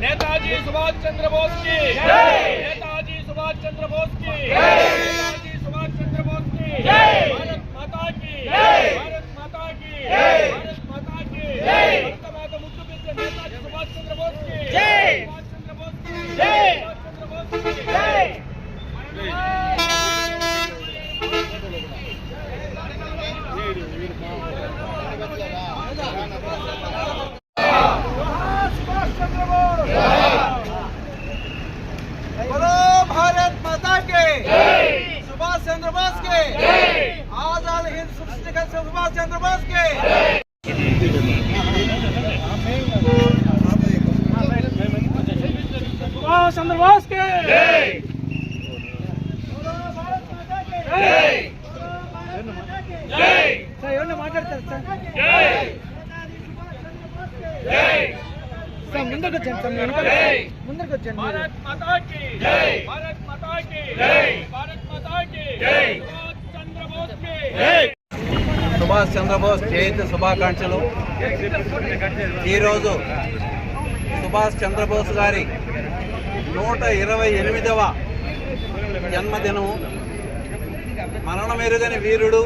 नेताजी सुभाष चंद्र बोस की। नेताजी सुभाष चंद्र बोस की। नेताजी सुभाष चंद्र बोस की। भारत माता की। भारत माता की। भारत माता की। సుభాష్ చంద్రబోస్కి సుభాష్ చంద్రబోస్కి ఎవరన్నా మాట్లాడతారు సార్. ముందరికి వచ్చాను సార్ ముందరికి వచ్చాను చంద్రబోస్ జయంతి శుభాకాంక్షలు. ఈరోజు సుభాష్ చంద్రబోస్ గారి నూట ఇరవై ఎనిమిదవ జన్మదినము. మరణమెరుగని వీరుడు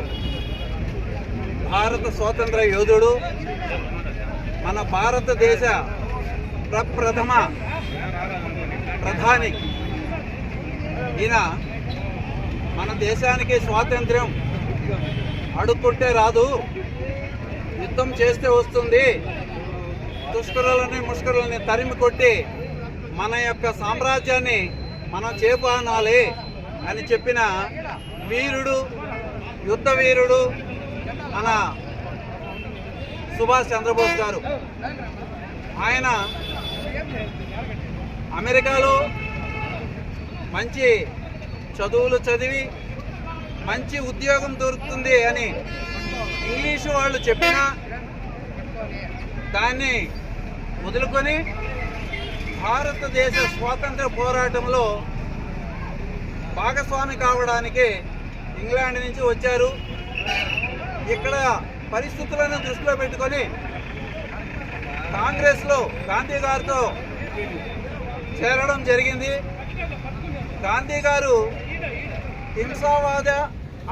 భారత స్వాతంత్ర యోధుడు మన భారతదేశ ప్రప్రథమ ప్రధాని. ఈయన మన దేశానికి స్వాతంత్ర్యం అడుక్కుంటే రాదు. యుద్ధం చేస్తే వస్తుంది. దుష్కరులని ముష్కరులని తరిమి కొట్టి మన యొక్క సామ్రాజ్యాన్ని మనం చేపానాలి అని చెప్పిన వీరుడు యుద్ధ వీరుడు మన సుభాష్ చంద్రబోస్ గారు. ఆయన అమెరికాలో మంచి చదువులు చదివి మంచి ఉద్యోగం దొరుకుతుంది అని ఇంగ్లీషు వాళ్ళు చెప్పినా దాన్ని వదులుకొని భారతదేశ స్వాతంత్ర పోరాటంలో భాగస్వామి కావడానికి ఇంగ్లాండ్ నుంచి వచ్చారు. ఇక్కడ పరిస్థితులను దృష్టిలో పెట్టుకొని కాంగ్రెస్లో గాంధీ గారితో చేరడం జరిగింది. గాంధీ గారు హింసావాద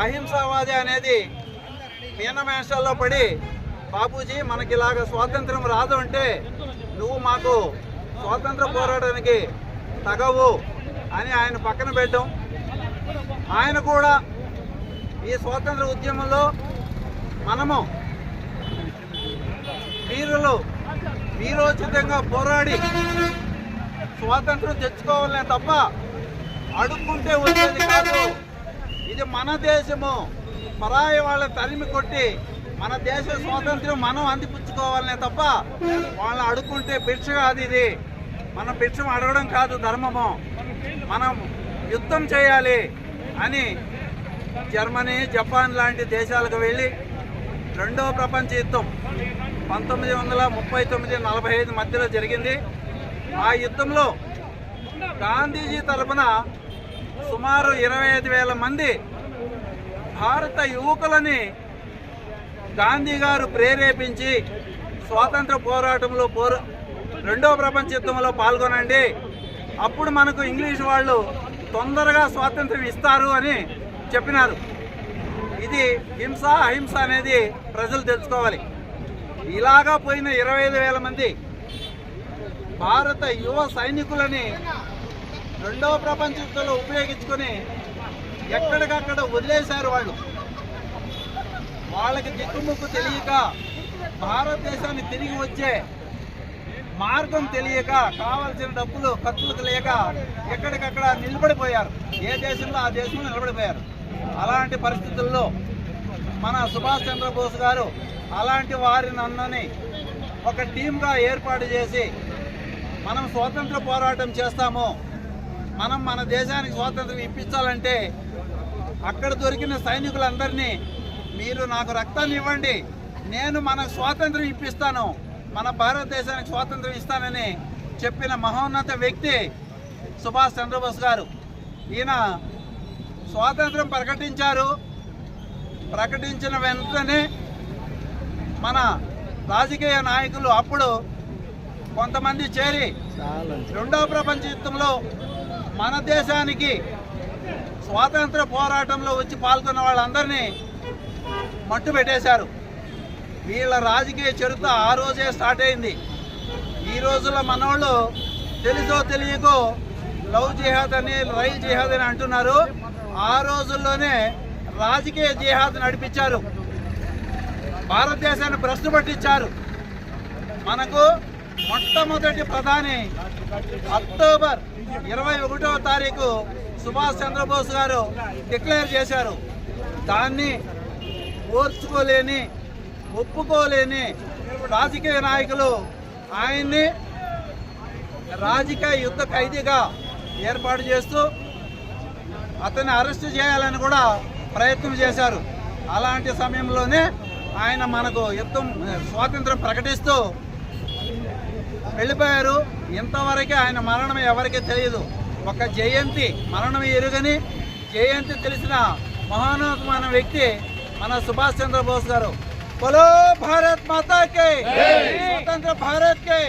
అహింసావాది అనేది మీనమేషాల్లో పడి బాపూజీ మనకి ఇలాగ స్వాతంత్రం రాదు అంటే నువ్వు మాకు స్వాతంత్ర పోరాటానికి తగవు అని ఆయన పక్కన పెట్టాం ఆయన కూడా ఈ స్వాతంత్ర ఉద్యమంలో మనము వీరులు వీరోచితంగా పోరాడి స్వాతంత్రం తెచ్చుకోవాలనే తప్ప అడుక్కుంటే వచ్చేది కాదు. ఇది మన దేశము. పరాయి వాళ్ళ తరిమి కొట్టి మన దేశ స్వాతంత్రం మనం అందిపుచ్చుకోవాలనే తప్ప వాళ్ళని అడుక్కుంటే భిక్ష కాదు ఇది. మనం భిక్షం అడగడం కాదు ధర్మము. మనం యుద్ధం చేయాలి అని జర్మనీ జపాన్ లాంటి దేశాలకు వెళ్ళి రెండవ ప్రపంచ యుద్ధం పంతొమ్మిది వందల ముప్పై తొమ్మిది నలభై ఐదు మధ్యలో జరిగింది. ఆ యుద్ధంలో గాంధీజీ తరపున సుమారు ఇరవై ఐదు వేల మంది భారత యువకులని గాంధీ గారు ప్రేరేపించి స్వాతంత్ర పోరాటంలో పోర రెండవ ప్రపంచ యుద్ధంలో పాల్గొనండి. అప్పుడు మనకు ఇంగ్లీష్ వాళ్ళు తొందరగా స్వాతంత్రం ఇస్తారు అని చెప్పినారు. ఇది హింస అహింస అనేది ప్రజలు తెలుసుకోవాలి. ఇలాగా పోయిన ఇరవై ఐదు వేల మంది భారత యువ సైనికులని రెండవ ప్రపంచ యుద్ధంలో ఉపయోగించుకొని ఎక్కడికక్కడ వదిలేశారు వాళ్ళు. వాళ్ళకి దిక్కుముక్కు తెలియక భారతదేశాన్ని తిరిగి వచ్చే మార్గం తెలియక కావలసిన డబ్బులు ఖర్చులకు లేక ఎక్కడికక్కడ నిలబడిపోయారు. ఏ దేశంలో ఆ దేశంలో నిలబడిపోయారు. అలాంటి పరిస్థితుల్లో మన సుభాష్ చంద్రబోస్ గారు అలాంటి వారిని అందరినీ ఒక టీంగా ఏర్పాటు చేసి మనం స్వాతంత్ర పోరాటం చేస్తాము. మనం మన దేశానికి స్వాతంత్రం ఇప్పించాలంటే అక్కడ దొరికిన సైనికులందరినీ మీరు నాకు రక్తాన్ని ఇవ్వండి. నేను మన స్వాతంత్రం ఇప్పిస్తాను. మన భారతదేశానికి స్వాతంత్రం ఇస్తానని చెప్పిన మహోన్నత వ్యక్తి సుభాష్ చంద్రబోస్ గారు. ఈయన స్వాతంత్రం ప్రకటించారు. ప్రకటించిన వెంటనే మన రాజకీయ నాయకులు అప్పుడు కొంతమంది చేరి రెండవ ప్రపంచ యుద్ధంలో మన దేశానికి స్వాతంత్ర పోరాటంలో వచ్చి పాల్గొన్న వాళ్ళందరినీ మట్టు పెట్టేశారు. వీళ్ళ రాజకీయ చరిత్ర ఆ రోజే స్టార్ట్ అయింది. ఈ రోజుల్లో మనవాళ్ళు తెలుసో తెలియకో లవ్ జిహాద్ అని రైల్ జిహాద్ అని అంటున్నారు. ఆ రోజుల్లోనే రాజకీయ జిహాద్ నడిపించారు. భారతదేశాన్ని ప్రశ్న పట్టించారు మనకు మొట్టమొదటి ప్రధాని అక్టోబర్ ఇరవై ఒకటో తారీఖు సుభాష్ చంద్రబోస్ గారు డిక్లేర్ చేశారు. దాన్ని ఓర్చుకోలేని ఒప్పుకోలేని రాజకీయ నాయకులు ఆయన్ని రాజకీయ యుద్ధ ఖైదీగా ఏర్పాటు చేస్తూ అతన్ని అరెస్ట్ చేయాలని కూడా ప్రయత్నం చేశారు. అలాంటి సమయంలోనే ఆయన మనకు యుద్ధం స్వాతంత్రం ప్రకటిస్తూ వెళ్ళిపోయారు. ఇంతవరకే ఆయన మరణం ఎవరికీ తెలియదు. ఒక జయంతి మరణం ఎరుగని జయంతి తెలిసిన మహానోత్మైన వ్యక్తి మన సుభాష్ చంద్రబోస్ గారు. బలో భారత్ మాతాకే. స్వతంత్ర భారత్ కే